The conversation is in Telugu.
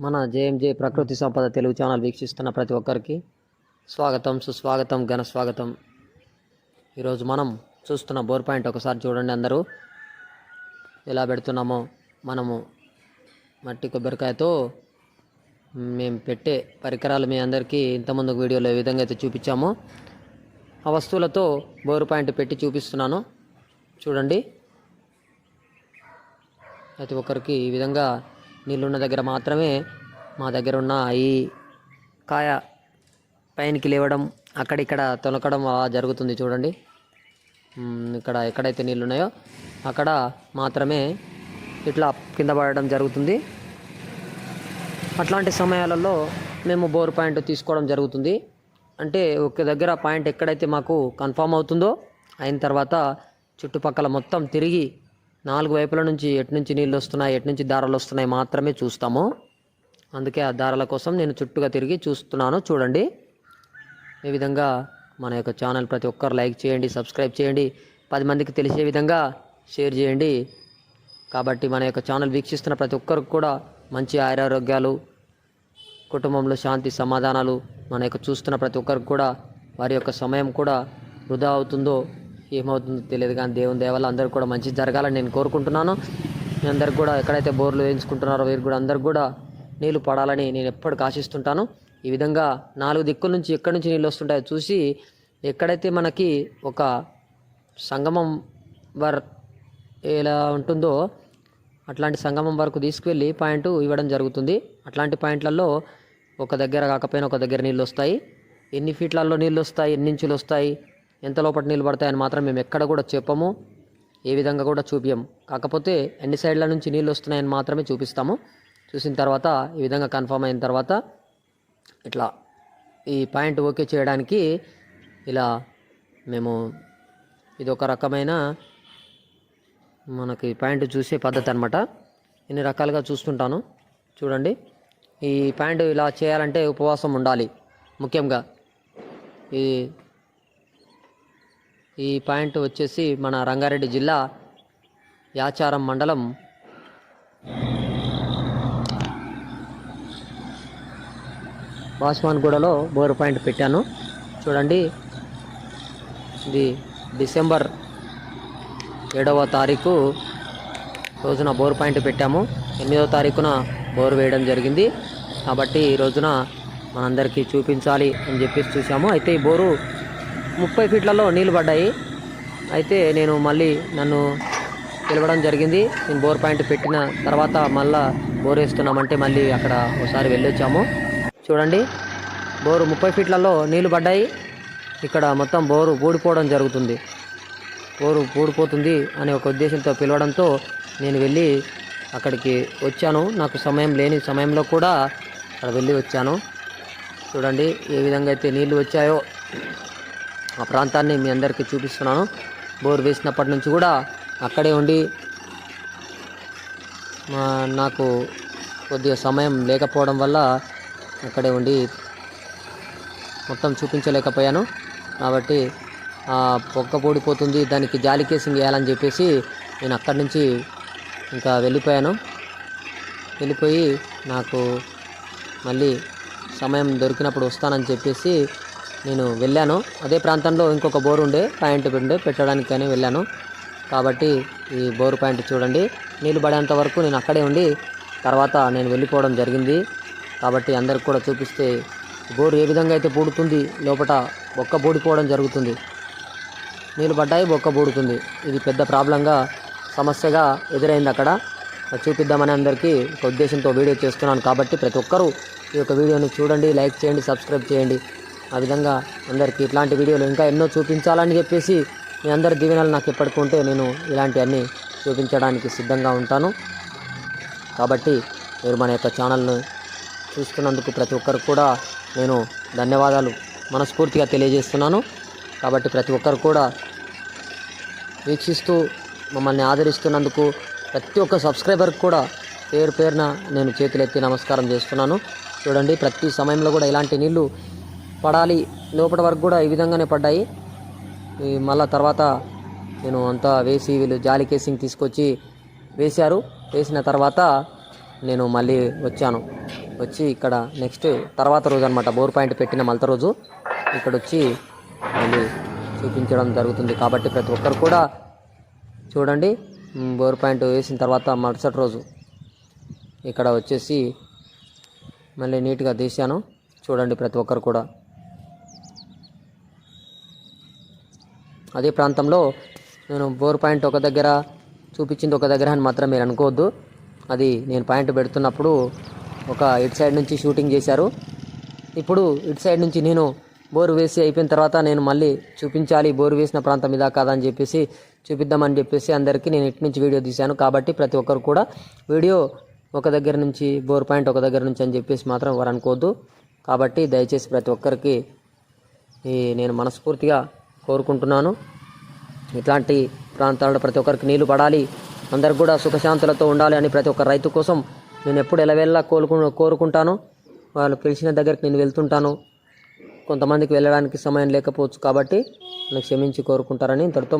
మన జేఎంజే ప్రకృతి సంపద తెలుగు ఛానల్ వీక్షిస్తున్న ప్రతి ఒక్కరికి స్వాగతం సుస్వాగతం ఘన స్వాగతం. ఈరోజు మనం చూస్తున్న బోర్ పాయింట్ ఒకసారి చూడండి అందరూ. ఎలా పెడుతున్నామో మనము మట్టి కొబ్బరికాయతో మేము పెట్టే పరికరాలు మీ అందరికీ ఇంతకుముందు వీడియోలో ఏ విధంగా అయితే చూపించామో. ఆ వస్తువులతో బోర్ పాయింట్ పెట్టి చూపిస్తున్నాను. చూడండి. ప్రతి ఒక్కరికి ఈ విధంగా నీళ్ళున్న దగ్గర మాత్రమే మా దగ్గర ఉన్న ఈ కాయ పైనకి లేవడం అక్కడిక్కడ తొలకడం అలా జరుగుతుంది చూడండి. ఇక్కడ ఎక్కడైతే నీళ్ళు ఉన్నాయో అక్కడ మాత్రమే ఇట్లా కింద పడడం జరుగుతుంది. అట్లాంటి సమయాలలో మేము బోర్ పాయింట్ తీసుకోవడం జరుగుతుంది. అంటే ఒక దగ్గర పాయింట్ ఎక్కడైతే మాకు కన్ఫామ్ అవుతుందో అయిన తర్వాత చుట్టుపక్కల మొత్తం తిరిగి నాలుగు వైపుల నుంచి ఎటు నుంచి నీళ్ళు వస్తున్నాయి ఎటు నుంచి దారాలు వస్తున్నాయి మాత్రమే చూస్తాము. అందుకే ఆ దారాల కోసం నేను చుట్టుగా తిరిగి చూస్తున్నాను. చూడండి. ఈ విధంగా మన యొక్క ఛానల్ ప్రతి ఒక్కరు లైక్ చేయండి సబ్స్క్రైబ్ చేయండి. పది మందికి తెలిసే విధంగా షేర్ చేయండి. కాబట్టి మన యొక్క ఛానల్ వీక్షిస్తున్న ప్రతి ఒక్కరికి కూడా మంచి ఆరోగ్యాలు కుటుంబంలో శాంతి సమాధానాలు మన యొక్క చూస్తున్న ప్రతి ఒక్కరికి కూడా వారి యొక్క సమయం కూడా వృధా అవుతుందో ఏమవుతుందో తెలియదు కానీ దేవుని దేవాల అందరికి కూడా మంచి జరగాలని నేను కోరుకుంటున్నాను. మీ అందరికి కూడా ఎక్కడైతే బోర్లు వేయించుకుంటున్నారో వీరు కూడా అందరికి కూడా నీళ్ళు పడాలని నేను ఎప్పటికి ఆశిస్తుంటాను. ఈ విధంగా నాలుగు దిక్కుల నుంచి ఎక్కడి నుంచి నీళ్ళు వస్తుంటాయో చూసి ఎక్కడైతే మనకి ఒక సంగమం వర్ ఎలా ఉంటుందో అట్లాంటి సంగమం వరకు తీసుకువెళ్ళి పాయింట్ ఇవ్వడం జరుగుతుంది. అట్లాంటి పాయింట్లలో ఒక దగ్గర కాకపోయినా ఒక దగ్గర నీళ్ళు వస్తాయి. ఎన్ని ఫీట్లలో నీళ్ళు వస్తాయి ఎన్ని ఇంచులు వస్తాయి ఎంత లోపల నీళ్ళు పడతాయని మాత్రం మేము ఎక్కడ కూడా చెప్పము. ఏ విధంగా కూడా చూపించం కాకపోతే ఎన్ని సైడ్ల నుంచి నీళ్ళు వస్తున్నాయని మాత్రమే చూపిస్తాము. చూసిన తర్వాత ఈ విధంగా కన్ఫర్మ్ అయిన తర్వాత ఇట్లా ఈ పాయింట్ ఓకే చేయడానికి ఇలా మేము ఇది ఒక రకమైన మనకి ప్యాంట్ చూసే పద్ధతి అనమాట ఇన్ని రకాలుగా చూస్తుంటాను. చూడండి. ఈ ప్యాంటు ఇలా చేయాలంటే ఉపవాసం ఉండాలి. ముఖ్యంగా ఈ ఈ పాయింట్ వచ్చేసి మన రంగారెడ్డి జిల్లా యాచారం మండలం. బాస్మాన్గూడలో బోర్ పాయింట్ పెట్టాను. చూడండి ఇది డిసెంబర్ ఏడవ తారీఖు రోజున బోర్ పాయింట్ పెట్టాము. ఎనిమిదవ తారీఖున బోర్ వేయడం జరిగింది. కాబట్టి ఈ రోజున మనందరికీ చూపించాలి అని చెప్పేసి చూసాము అయితే ఈ బోరు ముప్పై ఫీట్లలో నీళ్ళు పడ్డాయి. అయితే నేను మళ్ళీ నన్ను పిలవడం జరిగింది. నేను బోర్ పాయింట్ పెట్టిన తర్వాత మళ్ళా బోర్ వేస్తున్నామంటే మళ్ళీ అక్కడ ఒకసారి వెళ్ళొచ్చాము. చూడండి బోరు ముప్పై ఫీట్లలో నీళ్ళు పడ్డాయి. ఇక్కడ మొత్తం బోరు ఊడిపోవడం జరుగుతుంది. బోరు ఊడిపోతుంది అనే ఒక ఉద్దేశంతో పిలవడంతో నేను వెళ్ళి అక్కడికి వచ్చాను. నాకు సమయం లేని సమయంలో కూడా అక్కడ వెళ్ళి వచ్చాను. చూడండి ఏ విధంగా అయితే నీళ్ళు వచ్చాయో. ఆ ప్రాంతాన్ని మీ అందరికీ చూపిస్తున్నాను. బోర్ వేసినప్పటి నుంచి కూడా అక్కడే ఉండి నాకు కొద్దిగా సమయం లేకపోవడం వల్ల అక్కడే ఉండి మొత్తం చూపించలేకపోయాను. కాబట్టి ఆ పొక్క పూడిపోతుంది దానికి జాలి కేసింగ్ వేయాలని చెప్పేసి నేను అక్కడి నుంచి ఇంకా వెళ్ళిపోయాను. వెళ్ళిపోయి నాకు మళ్ళీ సమయం దొరికినప్పుడు వస్తానని చెప్పేసి నేను వెళ్ళాను. అదే ప్రాంతంలో ఇంకొక బోర్ ఉండే పాయింట్ ఉండే పెట్టడానికి కానీ వెళ్ళాను. కాబట్టి ఈ బోర్ పాయింట్ చూడండి. నీళ్ళు పడేంత వరకు నేను అక్కడే ఉండి తర్వాత నేను వెళ్ళిపోవడం జరిగింది. కాబట్టి అందరికి కూడా చూపిస్తే బోరు ఏ విధంగా అయితే పూడుతుంది లోపల బొక్క పూడిపోవడం జరుగుతుంది. నీళ్ళు పడ్డాయి బొక్క పూడుతుంది. ఇది పెద్ద ప్రాబ్లంగా సమస్యగా ఎదురైంది అక్కడ. చూపిద్దామని అందరికీ ఒక ఉద్దేశంతో వీడియో చేస్తున్నాను. కాబట్టి ప్రతి ఒక్కరూ ఈ యొక్క వీడియోని చూడండి లైక్ చేయండి సబ్స్క్రైబ్ చేయండి. ఆ విధంగా అందరికీ ఇట్లాంటి వీడియోలు ఇంకా ఎన్నో చూపించాలని చెప్పేసి మీ అందరి దీవెనలు నాకు ఎప్పటికీ ఉంటే నేను ఇలాంటివన్నీ చూపించడానికి సిద్ధంగా ఉంటాను. కాబట్టి మీరు మన యొక్క ఛానల్ను చూస్తున్నందుకు ప్రతి ఒక్కరు కూడా నేను ధన్యవాదాలు మనస్ఫూర్తిగా తెలియజేస్తున్నాను. కాబట్టి ప్రతి ఒక్కరు కూడా వీక్షిస్తూ మమ్మల్ని ఆదరిస్తున్నందుకు ప్రతి ఒక్క సబ్స్క్రైబర్కి కూడా పేరు పేరున నేను చేతులెత్తి నమస్కారం చేస్తున్నాను. చూడండి ప్రతి సమయంలో కూడా ఇలాంటి నీళ్ళు పడాలి. లోపల వరకు కూడా ఈ విధంగానే పడ్డాయి. మళ్ళా తర్వాత నేను అంతా వేసి వీళ్ళు జాలి కేసింగ్ తీసుకొచ్చి వేశారు. వేసిన తర్వాత నేను మళ్ళీ వచ్చాను. వచ్చి ఇక్కడ నెక్స్ట్ తర్వాత రోజు అనమాట బోర్ పాయింట్ పెట్టిన మలత రోజు ఇక్కడ వచ్చి మళ్ళీ చూపించడం జరుగుతుంది. కాబట్టి ప్రతి ఒక్కరు కూడా చూడండి. బోర్ పాయింట్ వేసిన తర్వాత మరుసటి రోజు ఇక్కడ వచ్చేసి మళ్ళీ నీట్గా తీశాను. చూడండి ప్రతి ఒక్కరు కూడా. అదే ప్రాంతంలో నేను బోర్ పాయింట్ ఒక దగ్గర చూపించింది ఒక దగ్గర అని మాత్రం మీరు అనుకోవద్దు. అది నేను పాయింట్ పెడుతున్నప్పుడు ఒక ఇటు సైడ్ నుంచి షూటింగ్ చేశారు. ఇప్పుడు ఇటు సైడ్ నుంచి నేను బోరు వేసి అయిపోయిన తర్వాత నేను మళ్ళీ చూపించాలి బోరు వేసిన ప్రాంతం ఇదా కాదా అని చెప్పేసి చూపిద్దామని చెప్పేసి అందరికీ నేను ఇటు నుంచి వీడియో తీశాను. కాబట్టి ప్రతి ఒక్కరు కూడా వీడియో ఒక దగ్గర నుంచి బోర్ పాయింట్ ఒక దగ్గర నుంచి అని చెప్పేసి మాత్రం ఎవరు అనుకోవద్దు. కాబట్టి దయచేసి ప్రతి ఒక్కరికి ఈ నేను మనస్ఫూర్తిగా కోరుకుంటున్నాను. ఇట్లాంటి ప్రాంతాల్లో ప్రతి ఒక్కరికి నీళ్ళు పడాలి. అందరికి కూడా సుఖశాంతులతో ఉండాలి అని ప్రతి ఒక్క రైతు కోసం నేను ఎప్పుడు ఎలవెల్లా కోరుకు కోరుకుంటాను. వాళ్ళు పిలిచిన దగ్గరికి నేను వెళ్తుంటాను. కొంతమందికి వెళ్ళడానికి సమయం లేకపోవచ్చు కాబట్టి నన్ను క్షమించి కోరుకుంటారని ఇంతటితో